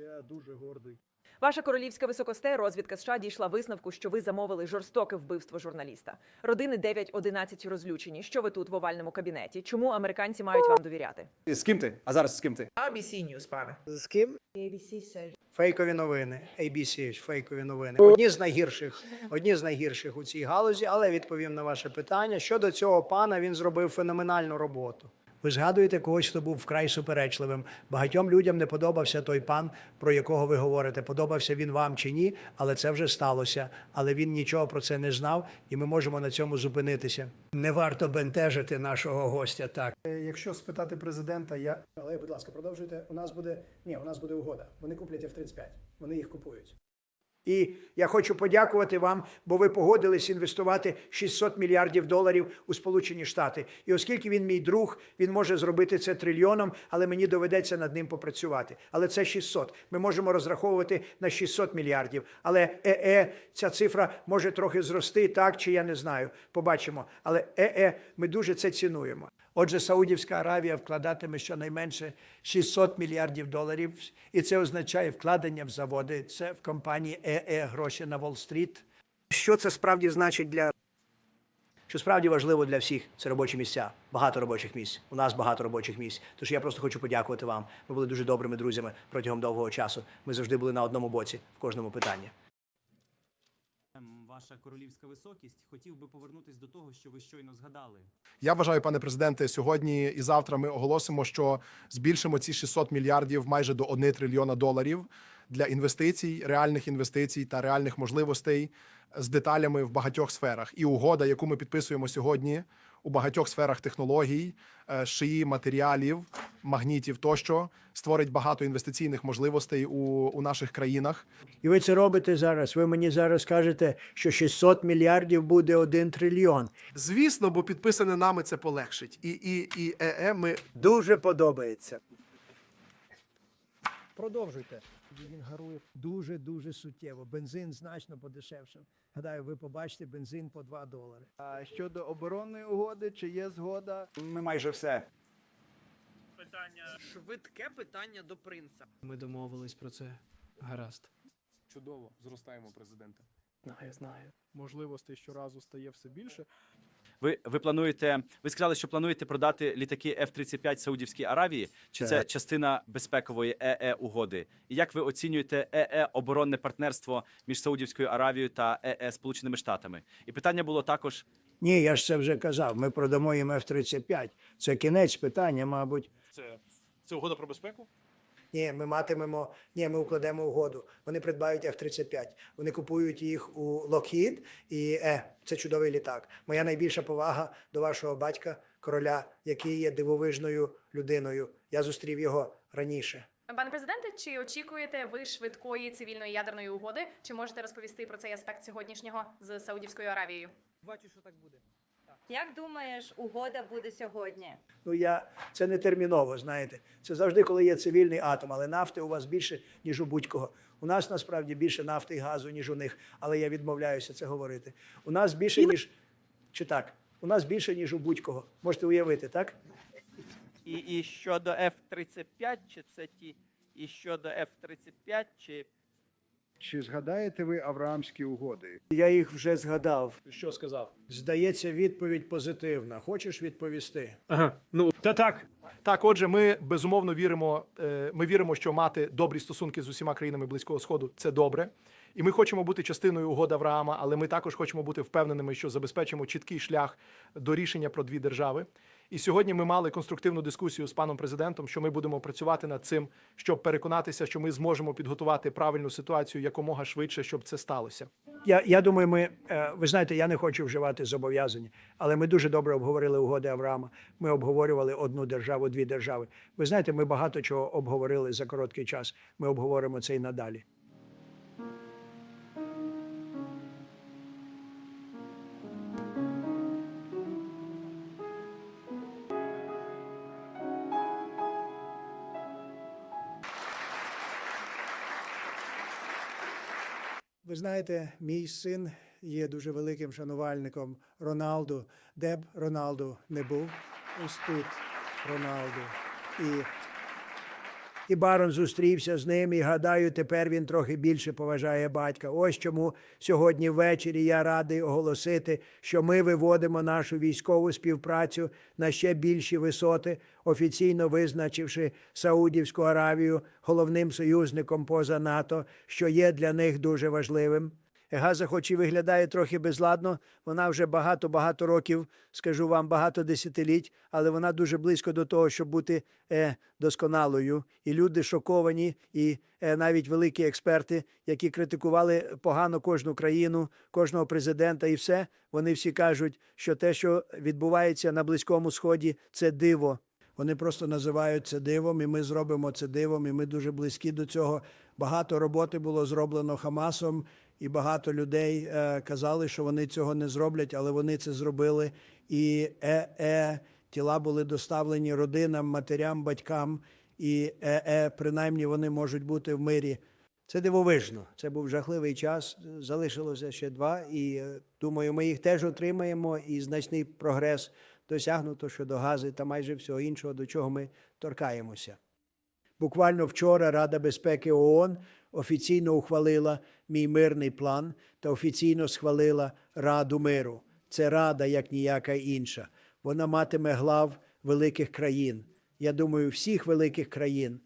Я дуже гордий. Ваша королівська високосте розвідка США дійшла висновку, що ви замовили жорстоке вбивство журналіста. Родини 9-11 розлючені. Що ви тут в овальному кабінеті? Чому американці мають вам довіряти? З ким ти? А зараз з ким ти? ABC News, пане. З ким? ABC says Фейкові новини. ABC, фейкові новини. Одні з найгірших, одні з найгірших у цій галузі, але відповім на ваше питання. Щодо цього пана, він зробив феноменальну роботу. Ви згадуєте когось, хто був вкрай суперечливим. Багатьом людям не подобався той пан, про якого ви говорите. Подобався він вам чи ні, але це вже сталося. Але він нічого про це не знав, і ми можемо на цьому зупинитися. Не варто бентежити нашого гостя так. Е, Якщо спитати президента, я але будь ласка, продовжуйте. У нас буде ні, у нас буде угода. Вони куплять F-35. Вони їх купують. І я хочу подякувати вам, бо ви погодились інвестувати 600 мільярдів доларів у Сполучені Штати. І оскільки він мій друг, він може зробити це трильйоном, але мені доведеться над ним попрацювати. Але це 600. Ми можемо розраховувати на 600 мільярдів. Але ЕЕ, ця цифра може трохи зрости, так чи я не знаю. Побачимо. Але ЕЕ, ми дуже це цінуємо. Отже, Саудівська Аравія вкладатиме щонайменше 600 мільярдів доларів, і це означає вкладення в заводи. Це в компанії ЕЕ гроші на Уолл-стріт. Що це справді значить для що справді важливо для всіх це робочі місця, багато робочих місць. У нас багато робочих місць. Тож я просто хочу подякувати вам. Ми були дуже добрими друзями протягом довгого часу. Ми завжди були на одному боці в кожному питанні. Ваша королівська високість хотів би повернутись до того, що ви щойно згадали. Я вважаю, пане президенте, сьогодні і завтра ми оголосимо, що збільшимо ці 600 мільярдів майже до 1 трильйона доларів для інвестицій, реальних інвестицій та реальних можливостей з деталями в багатьох сферах. І угода, яку ми підписуємо сьогодні у багатьох сферах технологій, е, шиї, матеріалів, магнітів тощо, створить багато інвестиційних можливостей у, у наших країнах. І ви це робите зараз. Ви мені зараз кажете, що 600 мільярдів буде 1 трильйон. Звісно, бо підписане нами це полегшить. І, і, і ЕЕ ми Дуже подобається. Продовжуйте. Він гарує дуже дуже суттєво. Бензин значно подешевшав. Гадаю, ви побачите бензин по 2 долари. А щодо оборонної угоди, чи є згода? Ми майже все. Питання Швидке питання до принца. ми домовились про це. Гаразд. чудово зростаємо президента. Знаю, знаю. Можливостей щоразу стає все більше. Ви, ви плануєте, ви сказали, що плануєте продати літаки F-35 Саудівській Аравії? Чи це частина безпекової ЕЕ угоди? І як ви оцінюєте ЕЕ оборонне партнерство між Саудівською Аравією та ЕЕ Сполученими Штатами? І питання було також: Ні, я ж це вже казав. Ми продамо їм F-35. Це кінець питання, мабуть. Це, це угода про безпеку? Ні, ми матимемо, ні, ми укладемо угоду. Вони придбають F-35. Вони купують їх у Lockheed, і е, це чудовий літак. Моя найбільша повага до вашого батька, короля, який є дивовижною людиною. Я зустрів його раніше. Пане президенте, чи очікуєте ви швидкої цивільної ядерної угоди? Чи можете розповісти про цей аспект сьогоднішнього з Саудівською Аравією? Бачу, що так буде. Як думаєш, угода буде сьогодні? Ну я це не терміново, знаєте. Це завжди, коли є цивільний атом, але нафти у вас більше, ніж у будь-кого. У нас насправді більше нафти і газу, ніж у них, але я відмовляюся це говорити. У нас більше, ніж чи так? У нас більше, ніж у будь-кого. Можете уявити, так? І, і щодо F-35, чи це ті, і щодо F-35, чи Чи згадаєте ви Авраамські угоди? Я їх вже згадав. Що сказав? Здається, відповідь позитивна. Хочеш відповісти? Ага. Ну та так. Так, отже, ми безумовно віримо. е, Ми віримо, що мати добрі стосунки з усіма країнами Близького Сходу це добре. І ми хочемо бути частиною угоди Авраама, але ми також хочемо бути впевненими, що забезпечимо чіткий шлях до рішення про дві держави. І сьогодні ми мали конструктивну дискусію з паном президентом, що ми будемо працювати над цим, щоб переконатися, що ми зможемо підготувати правильну ситуацію якомога швидше, щоб це сталося. Я, я думаю, ми е, ви знаєте, я не хочу вживати зобов'язання, але ми дуже добре обговорили угоди Авраама. Ми обговорювали одну державу, дві держави. Ви знаєте, ми багато чого обговорили за короткий час. Ми обговоримо це і надалі. Ви знаєте, мій син є дуже великим шанувальником Роналду. Де б Роналду не був, ось тут Роналду. І І барон зустрівся з ним, і гадаю, тепер він трохи більше поважає батька. Ось чому сьогодні ввечері я радий оголосити, що ми виводимо нашу військову співпрацю на ще більші висоти, офіційно визначивши Саудівську Аравію головним союзником поза НАТО, що є для них дуже важливим. Газа, хоч і виглядає трохи безладно, вона вже багато-багато років, скажу вам, багато десятиліть, але вона дуже близько до того, щоб бути е, досконалою. І люди шоковані, і е, навіть великі експерти, які критикували погано кожну країну, кожного президента і все, вони всі кажуть, що те, що відбувається на Близькому Сході, це диво. Вони просто називають це дивом, і ми зробимо це дивом, і ми дуже близькі до цього. Багато роботи було зроблено Хамасом, і багато людей е, казали, що вони цього не зроблять, але вони це зробили. І е-е, тіла були доставлені родинам, матерям, батькам, і е-е, принаймні вони можуть бути в мирі. Це дивовижно. Це був жахливий час. Залишилося ще два, і е, думаю, ми їх теж отримаємо. І значний прогрес досягнуто щодо гази та майже всього іншого, до чого ми торкаємося. Буквально вчора Рада безпеки ООН офіційно ухвалила мій мирний план та офіційно схвалила Раду миру. Це рада, як ніяка інша. Вона матиме глав великих країн. Я думаю, всіх великих країн.